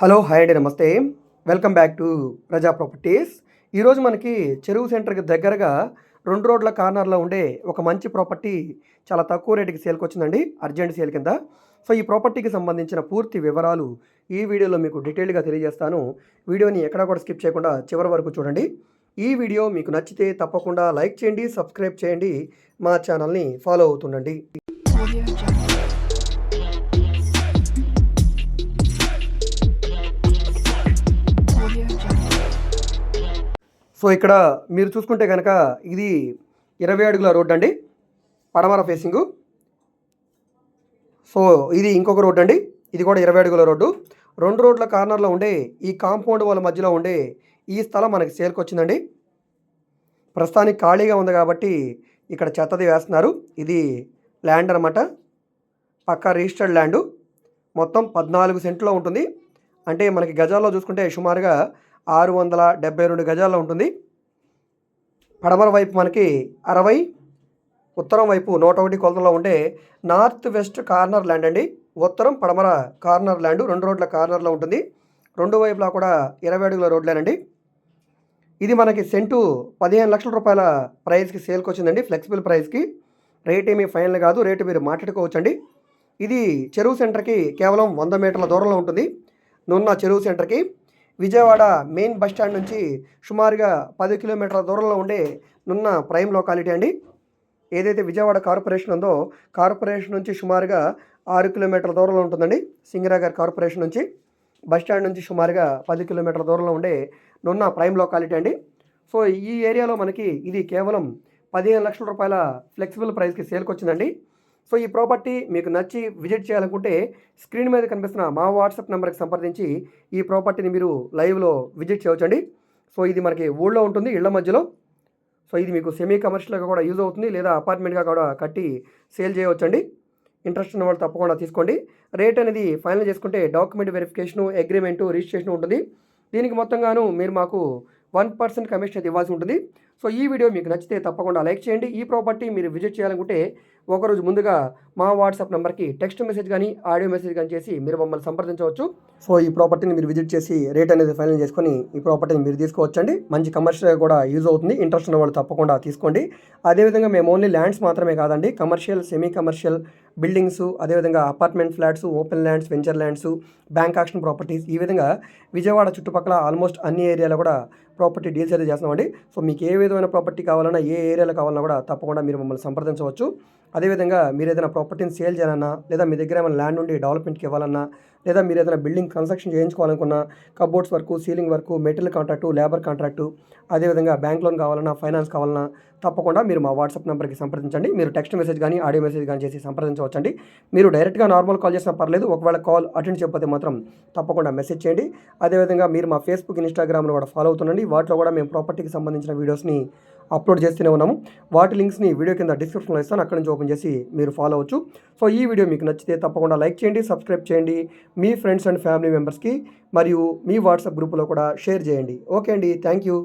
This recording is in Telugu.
హలో హాయ్ అండి నమస్తే. Welcome back to Praja properties. ఈరోజు మనకి చెరువు సెంటర్కి దగ్గరగా రెండు రోడ్ల కార్నర్లో ఉండే ఒక మంచి ప్రాపర్టీ చాలా తక్కువ రేటుకి సేల్కి వచ్చిందండి అర్జెంట్ సేల్ కింద. సో ఈ ప్రాపర్టీకి సంబంధించిన పూర్తి వివరాలు ఈ వీడియోలో మీకు డీటెయిల్గా తెలియజేస్తాను. వీడియోని ఎక్కడా కూడా స్కిప్ చేయకుండా చివరి వరకు చూడండి. ఈ వీడియో మీకు నచ్చితే తప్పకుండా లైక్ చేయండి సబ్స్క్రైబ్ చేయండి. మా ఛానల్ని ఫాలో అవుతుండండి. Oh, సో ఇక్కడ మీరు చూసుకుంటే కనుక ఇది ఇరవై అడుగుల రోడ్డు అండి. పడమర ఫేసింగు సో ఇది ఇంకొక రోడ్డు అండి. ఇది కూడా ఇరవై అడుగుల రోడ్డు. రెండు రోడ్ల కార్నర్లో ఉండే ఈ కాంపౌండ్ వాళ్ళ మధ్యలో ఉండే ఈ స్థలం మనకి సేల్కి వచ్చిందండి. ప్రస్తుతానికి ఖాళీగా ఉంది కాబట్టి ఇక్కడ చెత్తది వేస్తున్నారు. ఇది ల్యాండ్ అనమాట పక్కా రిజిస్టర్డ్ ల్యాండు. మొత్తం పద్నాలుగు సెంట్లో ఉంటుంది. అంటే మనకి గజాల్లో చూసుకుంటే సుమారుగా ఆరు వందల డెబ్బై రెండు గజాల్లో ఉంటుంది. పడమర వైపు మనకి అరవై ఉత్తరం వైపు నూట ఒకటి కొలతలో ఉండే నార్త్ వెస్ట్ కార్నర్ ల్యాండ్ అండి. ఉత్తరం పడమర కార్నర్ ల్యాండ్ రెండు రోడ్ల కార్నర్లో ఉంటుంది. రెండు వైపులా కూడా ఇరవై అడుగుల రోడ్లేనండి ఇది మనకి సెంటు పదిహేను లక్షల రూపాయల ప్రైస్కి సేల్కి వచ్చిందండి ఫ్లెక్సిబుల్ ప్రైస్కి. రేట్ ఏమీ ఫైనల్ కాదు రేటు మీరు మాట్లాడుకోవచ్చండి. ఇది చెరువు సెంటర్కి కేవలం వంద మీటర్ల దూరంలో ఉంటుంది. నున్న చెరువు సెంటర్కి విజయవాడ మెయిన్ బస్ స్టాండ్ నుంచి సుమారుగా పది కిలోమీటర్ల దూరంలో ఉండే నున్న ప్రైమ్ లొకాలిటీ అండి. ఏదైతే విజయవాడ కార్పొరేషన్ ఉందో కార్పొరేషన్ నుంచి సుమారుగా ఆరు కిలోమీటర్ల దూరంలో ఉంటుందండి. సింగరాగర్ కార్పొరేషన్ నుంచి బస్ స్టాండ్ నుంచి సుమారుగా పది కిలోమీటర్ల దూరంలో ఉండే నున్న ప్రైమ్ లొకాలిటీ అండి. సో ఈ ఏరియాలో మనకి ఇది కేవలం పదిహేను లక్షల రూపాయల ఫ్లెక్సిబుల్ ప్రైస్కి సేల్కి వచ్చిందండి సో ఈ ప్రాపర్టీ మీకు నచ్చి విజిట్ చేయాలనుకుంటే స్క్రీన్ మీద కనిపిస్తున్న మా వాట్సాప్ నెంబర్కి సంప్రదించి ఈ ప్రాపర్టీని మీరు లైవ్లో విజిట్ చేయవచ్చండి. సో ఇది మనకి ఊళ్ళో ఉంటుంది ఇళ్ళ మధ్యలో. సో ఇది మీకు సెమీ కమర్షియల్గా కూడా యూజ్ అవుతుంది లేదా అపార్ట్మెంట్గా కూడా కట్టి సేల్ చేయవచ్చండి. ఇంట్రెస్ట్ ఉన్న వాళ్ళు తప్పకుండా తీసుకోండి. రేట్ అనేది ఫైనల్ చేసుకుంటే డాక్యుమెంట్ వెరిఫికేషను అగ్రిమెంటు రిజిస్ట్రేషన్ ఉంటుంది. దీనికి మొత్తంగాను మీరు మాకు వన్ పర్సెంట్ కమిషన్ అయితే ఇవ్వాల్సి ఉంటుంది. సో ఈ వీడియో మీకు నచ్చితే తప్పకుండా లైక్ చేయండి. ఈ ప్రాపర్టీ మీరు విజిట్ చేయాలనుకుంటే ఒకరోజు ముందుగా మా వాట్సాప్ నెంబర్కి టెక్స్ట్ మెసేజ్ కానీ ఆడియో మెసేజ్ కానీ చేసి మీరు మమ్మల్ని సంప్రదించవచ్చు. సో ఈ ప్రాపర్టీని మీరు విజిట్ చేసి రేట్ అనేది ఫైనల్ చేసుకొని ఈ ప్రాపర్టీని మీరు తీసుకోవచ్చండి. మంచి కమర్షియల్ కూడా యూజ్ అవుతుంది. ఇంట్రెస్ట్ ఉన్న వాళ్ళు తప్పకుండా తీసుకోండి. అదేవిధంగా మేము ఓన్లీ ల్యాండ్స్ మాత్రమే కాదండి కమర్షియల్ సెమీ కమర్షియల్ బిల్డింగ్స్ అదేవిధంగా apartment flats open lands venture lands bank auction properties ఈ విధంగా విజయవాడ చుట్టుపక్కల ఆల్మోస్ట్ అన్ని ఏరియాలో కూడా ప్రాపర్టీ డీల్స్ అయితే చేస్తామండి సో మీకు ఏ విధమైన ప్రాపర్టీ కావాలన్నా ఏ ఏరియాలో కావాలన్నా కూడా తప్పకుండా మీరు మమ్మల్ని సంప్రదించవచ్చు. అదేవిధంగా మీరు ఏదైనా ప్రాపర్టీని సేల్ చేయాలన్నా లేదా మీ దగ్గర ఏమైనా ల్యాండ్ ఉండి డెవలప్మెంట్కి ఇవ్వాలన్నా లేదా మీరు ఏదైనా building construction చేయించుకోవాలనుకున్నా cupboards work ceiling work material contract labour contract అదేవిధంగా బ్యాంక్ లోన్ కావాలన్నా ఫైనాన్స్ కావాలన్నా తప్పకుండా మీరు మా వాట్సాప్ నెంబర్కి సంప్రదించండి. మీరు టెక్స్ట్ మెసేజ్ కానీ ఆడియో మెసేజ్ కానీ చేసి సంప్రదించవచ్చండి. మీరు డైరెక్ట్గా నార్మల్ కాల్ చేసినా పర్లేదు ఒకవేళ కాల్ అటెండ్ చేయకపోతే మాత్రం తప్పకుండా మెసేజ్ చేయండి. అదేవిధంగా మీరు మా ఫేస్బుక్ ఇన్స్టాగ్రామ్లో కూడా ఫాలో అవుతుండండి. వాటిలో కూడా మేము ప్రాపర్టీకి సంబంధించిన వీడియోస్ని అప్లోడ్ చేస్తూనే ఉన్నాము. వాటి లింక్స్ని వీడియో కింద డిస్క్రిప్షన్లో ఇస్తాను. అక్కడి నుంచి ఓపెన్ చేసి మీరు ఫాలో అవ్వచ్చు. సో ఈ వీడియో మీకు నచ్చితే తప్పకుండా లైక్ చేయండి సబ్స్క్రైబ్ చేయండి. మీ ఫ్రెండ్స్ అండ్ ఫ్యామిలీ మెంబర్స్కి మరియు మీ వాట్సాప్ గ్రూపులో కూడా షేర్ చేయండి. ఓకే అండి. Thank you.